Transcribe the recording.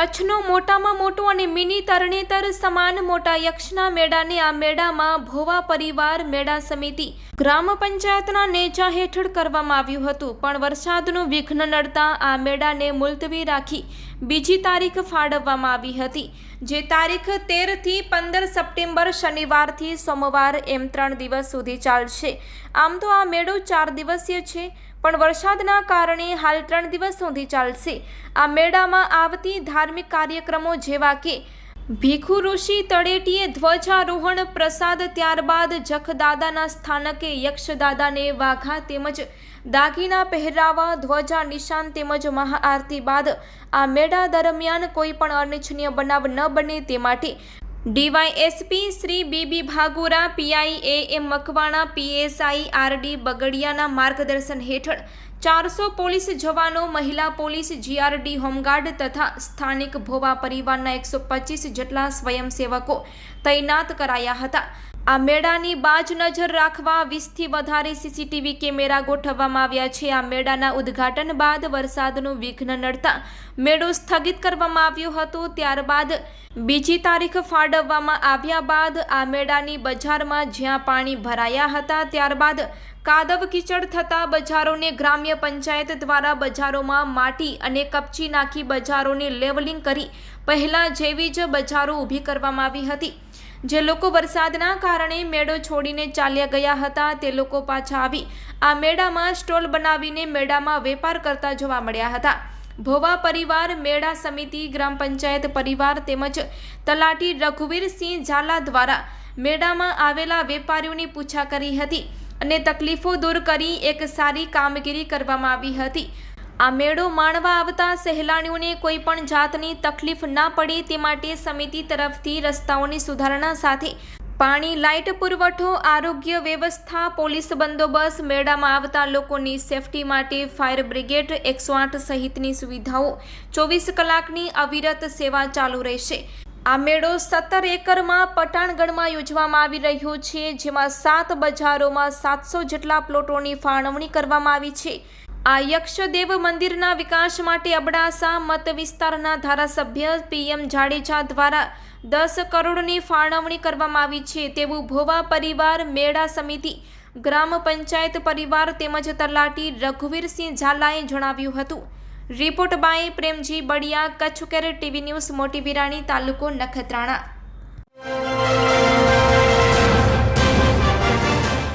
કચ્છનો મોટામાં મોટો અને મિની તરણેતર સમાન મોટા યક્ષના મેળાને આ મેળામાં ભોવા પરિવાર મેળા સમિતિ ગ્રામ પંચાયતના નેજા હેઠળ કરવામાં આવ્યું હતું. પણ વરસાદનું વિઘ્ન નડતા આ મેળાને મુલતવી રાખી બીજી તારીખ ફાળવવામાં આવી હતી. જે તારીખ તેરથી પંદર સપ્ટેમ્બર શનિવારથી સોમવાર એમ ત્રણ દિવસ સુધી ચાલશે. આમ તો આ મેળો ચાર દિવસીય છે. પણ વરસાદના કારણે હાલ ત્રણ દિવસ સુધી ચાલશે. આ મેળામાં આવતી ધાર્મિક કાર્યક્રમો જેવા કે ભીખુ ઋષિ તળેટીએ ધ્વજારોહણ પ્રસાદ ત્યારબાદ જખદાદાના સ્થાનકે યક્ષદાદાને વાઘા તેમજ દાગીના પહેરાવા, ધ્વજા નિશાન તેમજ મહાઆરતી બાદ આ મેળા દરમિયાન કોઈ પણ અનિચ્છનીય બનાવ ન બને તે માટે DYSP Shri BB Bhagora PI A Makwana, PSI RD બગડિયાના માર્ગદર્શન હેઠળ ચારસો પોલીસ જવાનો, મહિલા પોલીસ, જીઆરડી હોમગાર્ડ તથા સ્થાનિક ભોવા પરિવારના એકસો જેટલા સ્વયંસેવકો તૈનાત કરાયા હતા. આ મેળાની બાજ નજર રાખવા વીસથી વધારે સીસીટીવી કેમેરા ગોઠવવામાં આવ્યા છે. આ મેળાના ઉદ્ઘાટન બાદ વરસાદનું વિઘ્ન નડતા મેળો સ્થગિત કરવામાં આવ્યો હતો. ત્યારબાદ બીજી તારીખ ફાળવવામાં આવ્યા બાદ આ મેળાની બજારમાં જ્યાં પાણી ભરાયા હતા, ત્યારબાદ કાદવ કીચડ થતા બજારોને ગ્રામ્ય પંચાયત દ્વારા બજારોમાં માટી અને કપચી નાખી બજારોને લેવલિંગ કરી પહેલાં જેવી જ બજારો ઊભી કરવામાં આવી હતી. જે લોકો વરસાદના કારણે મેળો છોડીને ચાલ્યા ગયા હતા, તે લોકો પાછા આવી. આ મેળામાં સ્ટોલ બનાવીને મેળામાં વેપાર કરતા જોવા મળ્યા હતા. ભોવા પરિવાર, મેળા સમિતિ, ગ્રામ પંચાયત પરિવાર તેમજ તલાટી રઘુવીરસિંહ ઝાલા દ્વારા મેળામાં આવેલા વેપારીઓની પૂછા કરી હતી અને તકલીફો દૂર કરી એક સારી કામગીરી કરવામાં આવી હતી. આ મેળો માણવા આવતા સહેલાણીઓને કોઈ પણ જાતની તકલીફ ના પડે તે માટે સમિતિ તરફથી રસ્તાઓની સુધારણા સાથે પાણી, લાઇટ પુરવઠો, આરોગ્ય વ્યવસ્થા, પોલીસ બંદોબસ્ત, મેળામાં આવતા લોકોની સેફટી માટે ફાયર બ્રિગેડ એકસો આઠ સહિતની સુવિધાઓ ચોવીસ કલાકની અવિરત સેવા ચાલુ રહેશે. આ મેળો સત્તર એકરમાં પટાણગઢમાં યોજવામાં આવી રહ્યો છે, જેમાં સાત બજારોમાં સાતસો જેટલા પ્લોટોની ફાળવણી કરવામાં આવી છે. આ યક્ષદેવ મંદિરના વિકાસ માટે અબડાસા મત વિસ્તારના ધારાસભ્ય પીએમ જાડેજા દ્વારા દસ કરોડની ફાળવણી કરવામાં આવી છે. તેવું ભોવા પરિવાર મેળા સમિતિ, ગ્રામ પંચાયત પરિવાર તેમજ તલાટી રઘુવીરસિંહ ઝાલાએ જણાવ્યું હતું. Report by Premji Baliya Kutch care TV news, Moti Virani, તાલુકો નખત્રાણા.